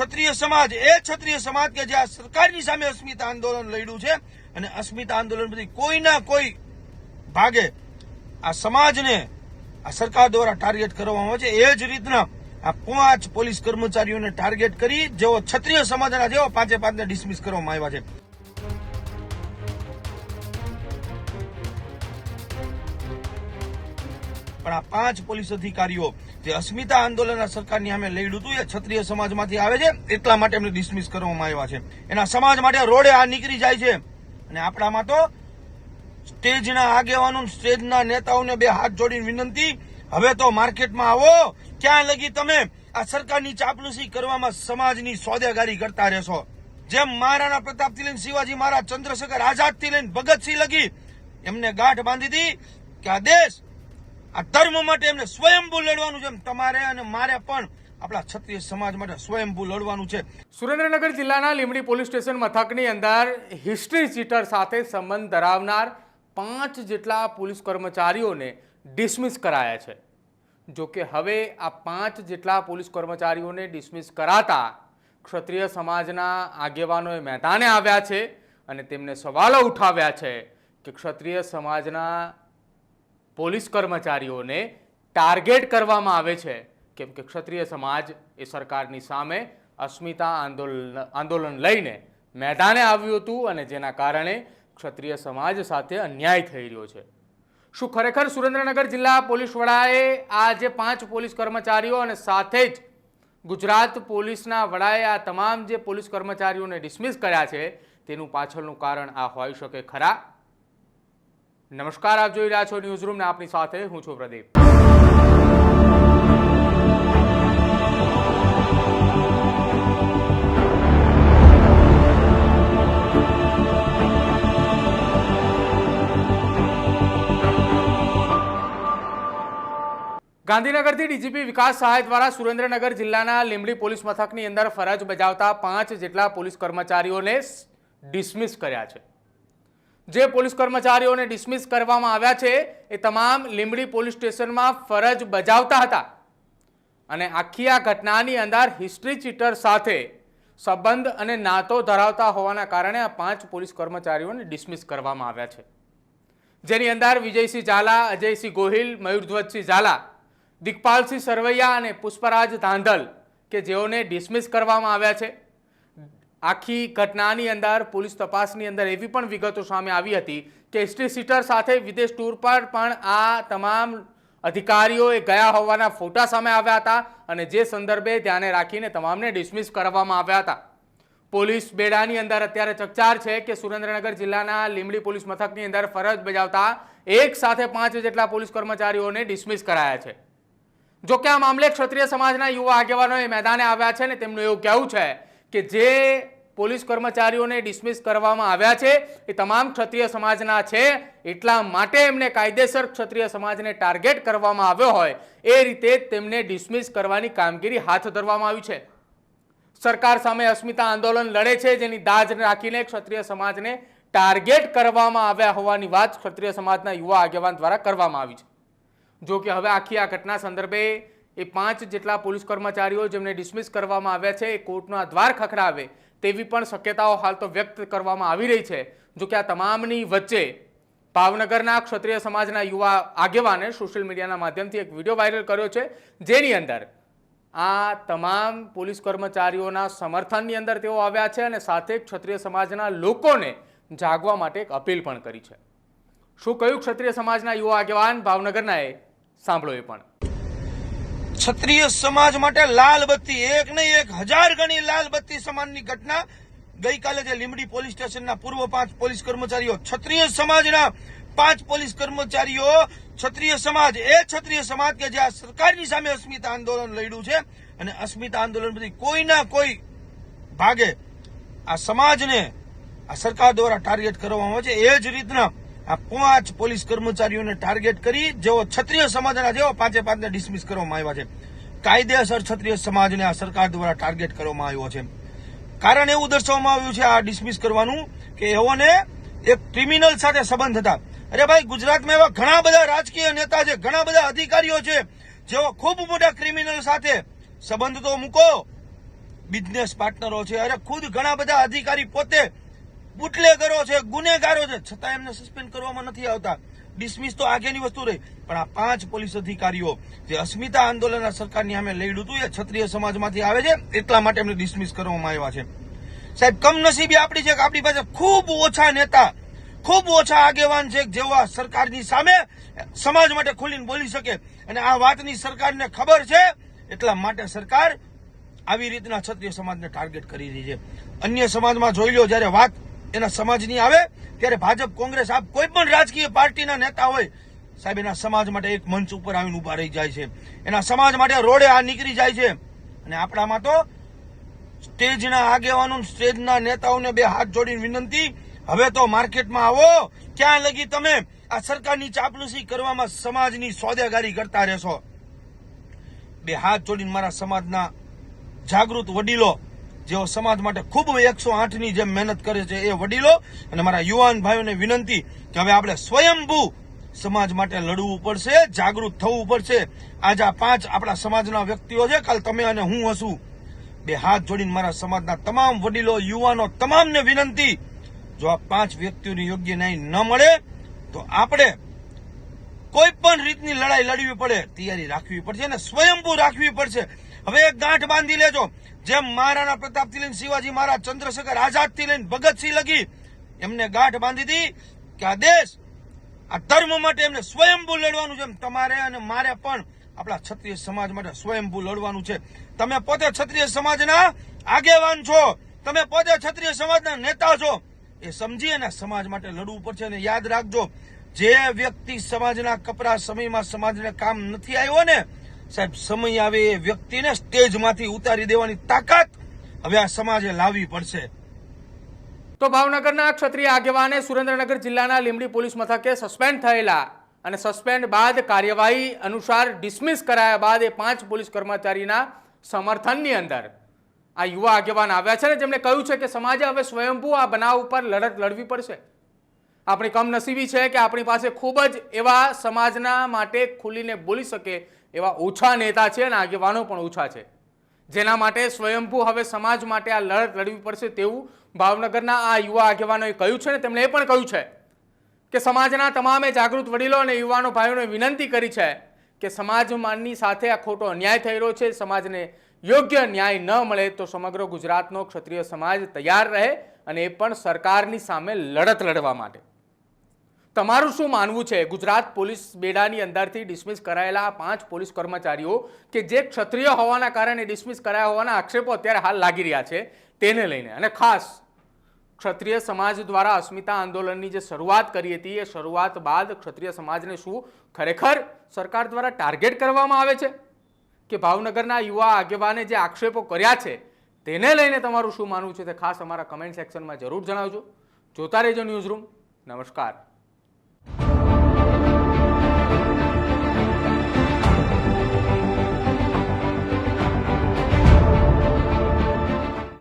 ક્ષત્રિય સમાજ, એ ક્ષત્રિય સમાજ કે જે આ સરકારની સામે અસ્મિતા આંદોલન લડ્યું છે અને અસ્મિતા આંદોલન પછી કોઈના કોઈ ભાગે આ સમાજને, આ સરકાર દ્વારા ટાર્ગેટ કરવામાં આવે છે, એ જ રીતના આ પાંચ પોલીસ કર્મચારીઓને ટાર્ગેટ કરી જેઓ ક્ષત્રિય સમાજના જેવો પાંચે પાંચને ડિસમિસ કરવામાં આવ્યા છે. પણ આ પાંચ પોલીસ અધિકારીઓ જે અસ્મિતા આંદોલન સરકારની સામે લડ્યું હતું. એ ક્ષત્રિય સમાજમાંથી આવે છે. એટલા માટે એમને ડિસમિસ કરવામાં આવ્યા છે. એના સમાજ માટે રોડે આ નીકળી જાય છે. અને આપણામાં તો સ્ટેજના આગેવાનો સ્ટેજના નેતાઓને બે હાથ જોડીને વિનંતી, હવે તો માર્કેટમાં આવો. ક્યાં લગી તમે? આ સરકારની ચાપલુસી કરવામાં સમાજની સોદેગારી કરતા રહેશો. જેમ મહારાણા પ્રતાપથી લઈને શિવાજી મહારાજ, ચંદ્રશેખર આઝાદથી લઈને ભગતસિંહ લગી એમને ગાંઠ બાંધી હતી કે આ દેશ આ ધર્મ માટે એમને સ્વયંભૂ લડવાનું છે તમારે અને મારે પણ આપણા ક્ષત્રિય સમાજ માટે સ્વયંભૂ લડવાનું છે. સુરેન્દ્રનગર જિલ્લાના લીમડી પોલીસ સ્ટેશન મથકની અંદર હિસ્ટ્રી ચીટર સાથે સંબંધ ધરાવનાર પાંચ જેટલા પોલીસ કર્મચારીઓને ડિસમિસ કરાયા છે. જો કે હવે આ પાંચ જેટલા પોલીસ કર્મચારીઓને ડિસમિસ કરાતા ક્ષત્રિય સમાજના આગેવાનોએ મેદાને આવ્યા છે અને તેમને સવાલો ઉઠાવ્યા છે કે ક્ષત્રિય સમાજના પોલીસ કર્મચારીઓને ટાર્ગેટ કરવામાં આવે છે. કેમ કે ક્ષત્રિય સમાજ એ સરકારની સામે અસ્મિતા આંદોલન આંદોલન લઈને મેદાને આવ્યું હતું અને જેના કારણે ક્ષત્રિય સમાજ સાથે અન્યાય થઈ રહ્યો છે. શું ખરેખર સુરેન્દ્રનગર જિલ્લા પોલીસ વડાએ આ જે પાંચ પોલીસ કર્મચારીઓ અને સાથે જ ગુજરાત પોલીસના વડાએ આ તમામ જે પોલીસ કર્મચારીઓને ડિસમિસ કર્યા છે, તેનું પાછળનું કારણ આ હોઈ શકે ખરા? નમસ્કાર, આપ જોઈ રહ્યા છો ન્યૂઝ રૂમ ને આપની સાથે હું છું પ્રદીપ. ગાંધીનગરથી ડીજીપી વિકાસ સહાય દ્વારા સુરેન્દ્રનગર જિલ્લાના લીંબડી પોલીસ મથકની અંદર ફરજ બજાવતા પાંચ જેટલા પોલીસ કર્મચારીઓને ડિસમિસ કર્યા છે. જે પોલીસ કર્મચારીઓને ડિસમિસ કરવામાં આવ્યા છે, એ તમામ લીંબડી પોલીસ સ્ટેશનમાં ફરજ બજાવતા હતા. અને આખી આ ઘટનાની અંદર હિસ્ટ્રી ચીટર સાથે સંબંધ અને નાતો ધરાવતા હોવાના કારણે આ પાંચ પોલીસ કર્મચારીઓને ડિસમિસ કરવામાં આવ્યા છે. જેની અંદર વિજયસિંહ ઝાલા, અજયસિંહ ગોહિલ, મયુરધ્વજસિંહ ઝાલા, દિગપાલસિંહ સરવૈયા અને પુષ્પરાજ ધાંધલ કે જેઓને ડિસમિસ કરવામાં આવ્યા છે. આખી ઘટનાની અંદર, પોલીસ તપાસની અંદર એવી પણ વિગતો સામે આવી હતી કે હિસ્ટ્રી સીટર સાથે વિદેશ ટૂર પર પણ આ તમામ અધિકારીઓએ ગયા હોવાના ફોટા સામે આવ્યા હતા અને જે સંદર્ભે ધ્યાને રાખીને તમામને ડિસમિસ કરવામાં આવ્યા હતા. પોલીસ બેડાની અંદર અત્યારે ચકચાર છે કે સુરેન્દ્રનગર જિલ્લાના લીંબડી પોલીસ મથકની અંદર ફરજ બજાવતા એક સાથે પાંચ જેટલા પોલીસ કર્મચારીઓને ડિસમિસ કરાયા છે. જો કે આ મામલે ક્ષત્રિય સમાજના યુવા આગેવાનોએ મેદાને આવ્યા છે ને તેમનું એવું કહેવું છે કે જે પોલીસ કર્મચારીઓને ડિસમિસ કરવામાં આવ્યા છે, એ તમામ ક્ષત્રિય સમાજના છે, એટલા માટે એમને કાયદેસર ક્ષત્રિય સમાજને ટાર્ગેટ કરવામાં આવ્યો હોય, એ રીતે તેમને ડિસમિસ કરવાની કામગીરી હાથ ધરવામાં આવી છે. સરકાર સામે અસ્મિતા આંદોલન લડે છે, જેની દાજ રાખીને ક્ષત્રિય સમાજને ટાર્ગેટ કરવામાં આવ્યા હોવાની વાત ક્ષત્રિય સમાજના યુવા આગેવાન દ્વારા કરવામાં આવી છે. જો કે હવે આખી આ ઘટના સંદર્ભે એ પાંચ જેટલા પોલીસ કર્મચારીઓ જેમને ડિસમિસ કરવામાં આવ્યા છે, એ કોર્ટના દ્વાર ખખડાવે તેવી પણ શક્યતાઓ હાલ તો વ્યક્ત કરવામાં આવી રહી છે. જો કે આ તમામની વચ્ચે ભાવનગરના ક્ષત્રિય સમાજના યુવા આગેવાને સોશિયલ મીડિયાના માધ્યમથી એક વીડિયો વાયરલ કર્યો છે, જેની અંદર આ તમામ પોલીસ કર્મચારીઓના સમર્થનની અંદર તેઓ આવ્યા છે અને સાથે ક્ષત્રિય સમાજના લોકોને જાગવા માટે એક અપીલ પણ કરી છે. શું કહ્યું ક્ષત્રિય સમાજના યુવા આગેવાન ભાવનગરના એ? સાંભળો એ પણ. ક્ષત્રિય સમાજ માટે લાલ બત્તી એક નહીં, એક હજાર ગણી લાલ બત્તી સમાનની ઘટના ગઈકાલે જે લીમડી પોલીસ સ્ટેશનના પૂર્વ પાંચ પોલીસ કર્મચારીઓ, ક્ષત્રિય સમાજના પાંચ પોલીસ કર્મચારીઓ, ક્ષત્રિય સમાજ, એ ક્ષત્રિય સમાજ કે જે આ સરકારની સામે અસ્મિતા આંદોલન લડ્યું છે અને અસ્મિતા આંદોલન પછી કોઈના કોઈ ભાગે આ સમાજને આ સરકાર દ્વારા ટાર્ગેટ કરવામાં આવે છે. એ જ રીતના આ પાંચ પોલીસ કર્મચારીઓને ટાર્ગેટ કરી, જેઓ ક્ષત્રિય સમાજના જેવો પાંચે પાંચને ડિસમિસ કરવામાં આવ્યા છે. કાયદેસર ક્ષત્રિય સમાજને આ સરકાર દ્વારા ટાર્ગેટ કરવામાં આવ્યો છે. કારણ એવું દર્શાવવામાં આવ્યું છે આ ડિસમિસ કરવાનું કે એઓને એક ક્રિમિનલ સાથે સંબંધ હતા. અરે ભાઈ, ગુજરાતમાં એવા ઘણા બધા રાજકીય નેતા છે, ઘણા બધા અધિકારીઓ છે, જેઓ ખૂબ મોટા ક્રિમિનલ સાથે સંબંધ તો મૂકો. બિઝનેસ પાર્ટનરો છે, અરે ખુદ ઘણા બધા અધિકારી પોતે બુટલેગરો છે, ગુનેગારો છે. છતાં એમને સસ્પેન્ડ કરવામાં નથી આવતા. ડિસમિસ તો આગેની વસ્તુ રહી. પણ આ પાંચ પોલીસ અધિકારીઓ જે અસ્મિતા આંદોલન સરકારની સામે લડ્યું હતું, એ ક્ષત્રિય સમાજમાંથી આવે છે. એટલા માટે એમને ડિસમિસ કરવામાં આવ્યા છે. સાહેબ, કમનસીબી આપણી છે કે આપણી પાસે ખૂબ ઓછા નેતા, ખૂબ ઓછા આગેવાન છે જેવા સરકારની સામે સમાજ માટે ખુલીને બોલી શકે. અને આ વાતની સરકારને ખબર છે. એટલા માટે સરકાર આવી રીતના ક્ષત્રિય સમાજને ટાર્ગેટ કરી રહી છે. અન્ય સમાજમાં જોઈ લો, જ્યારે વાત એના સમાજની આવે, ત્યારે ભાજપ, કોંગ્રેસ, આપ કોઈ પણ રાજકીય પાર્ટીના નેતા હોય, સાહેબ, એના સમાજ માટે એક મંચ ઉપર આવીને ઊભા રહી જાય છે. એના સમાજ માટે રોડે આ નીકળી જાય છે. અને આપણામાં તો સ્ટેજના આગેવાનો સ્ટેજના નેતાઓને બે હાથ જોડીને વિનંતી, હવે તો માર્કેટમાં આવો. ક્યાં લગી તમે? આ સરકારની ચાપલુસી કરવામાં સમાજની સોદેગારી કરતા રહેશો. બે હાથ જોડીને મારા સમાજના જાગૃત વડીલો જેઓ સમાજ માટે ખૂબ એકસો આઠની જેમ મહેનત કરે છે એ વડીલો અને મારા યુવાન ભાઈઓને વિનંતી કે હવે આપણે સ્વયંભૂ સમાજ માટે લડવું પડશે, જાગૃત થવું પડશે. આજે આ પાંચ આપણા સમાજના વ્યક્તિઓ છે. કાલ તમે અને હું હશું. બે હાથ જોડીને મારા સમાજના તમામ વડીલો, યુવાનો તમામને વિનંતી, જો આ પાંચ વ્યક્તિઓની યોગ્ય ન્યાય ન મળે, તો આપણે કોઈ પણ રીતની લડાઈ લડવી પડે. તૈયારી રાખવી પડશે અને સ્વયંભૂ રાખવી પડશે. હવે એક ગાંઠ બાંધી લેજો. જેમ મહારાણા પ્રતાપથી લઈને શિવાજી મહારાજ, ચંદ્રશેખર આઝાદથી લઈને ભગતસિંહ લગી એમને ગાંઠ બાંધી હતી કે આ દેશ, આ ધર્મ માટે એમને સ્વયંભૂ લડવાનું છે તમારે અને મારે પણ આપણા ક્ષત્રિય સમાજ માટે સ્વયંભૂ લડવાનું છે. તમે પોતે ક્ષત્રિય સમાજના આગેવાન છો. તમે પોતે ક્ષત્રિય સમાજના નેતા છો. એ સમજી અને સમાજ માટે લડવું પડશે અને યાદ રાખજો. જે વ્યક્તિ સમાજના કપરા સમયમાં સમાજને કામ નથી આવ્યો ને સાહેબ, સમય આવે એ વ્યક્તિને સ્ટેજમાંથી ઉતારી દેવાની તાકાત હવે આ સમાજે લાવવી પડશે. તો ભાવનગરના ક્ષત્રિય આગેવાને સુરેન્દ્રનગર જિલ્લાના લીંબડી પોલીસ મથકે સસ્પેન્ડ થયેલા અને સસ્પેન્ડ બાદ કાર્યવાહી અનુસાર ડિસમિસ કરાયા બાદ એ પાંચ પોલીસ કર્મચારીના સમર્થનની અંદર આ યુવા આગેવાન આવ્યા છે ને જેમણે કહ્યું છે કે સમાજે હવે સ્વયંભૂ આ બનાવ ઉપર લડત લડવી પડશે. આપણી કમનસીબી છે કે આપણી પાસે ખૂબ જ એવા સમાજના માટે ખુલીને બોલી શકે એવા ઓછા નેતા છે અને આગેવાનો પણ ઓછા છે. જેના માટે સ્વયંભૂ હવે સમાજ માટે આ લડત લડવી પડશે તેવું ભાવનગરના આ યુવા આગેવાનોએ કહ્યું છે ને તેમણે એ પણ કહ્યું છે કે સમાજના તમામે જાગૃત વડીલો અને યુવાનો ભાઈઓને વિનંતી કરી છે કે સમાજની સાથે આ ખોટો અન્યાય થઈ રહ્યો છે, સમાજને યોગ્ય ન્યાય ન મળે તો સમગ્ર ગુજરાતનો ક્ષત્રિય સમાજ તૈયાર રહે અને એ પણ સરકારની સામે લડત લડવા માટે. તમારું શું માનવું છે? ગુજરાત પોલીસ બેડાની અંદરથી ડિસમિસ કરાયેલા પાંચ પોલીસ કર્મચારીઓ કે જે ક્ષત્રિય હોવાના કારણે ડિસમિસ કરાયા હોવાના આક્ષેપો અત્યારે હાલ લાગી રહ્યા છે, તેને લઈને. અને ખાસ, ક્ષત્રિય સમાજ દ્વારા અસ્મિતા આંદોલનની જે શરૂઆત કરી હતી, એ શરૂઆત બાદ ક્ષત્રિય સમાજને શું ખરેખર સરકાર દ્વારા ટાર્ગેટ કરવામાં આવે છે? કે ભાવનગરના યુવા આગેવાને જે આક્ષેપો કર્યા છે, તેને લઈને તમારું શું માનવું છે તે ખાસ અમારા કમેન્ટ સેક્શનમાં જરૂર જણાવજો. જોતા રહેજો ન્યૂઝ રૂમ નમસ્કાર.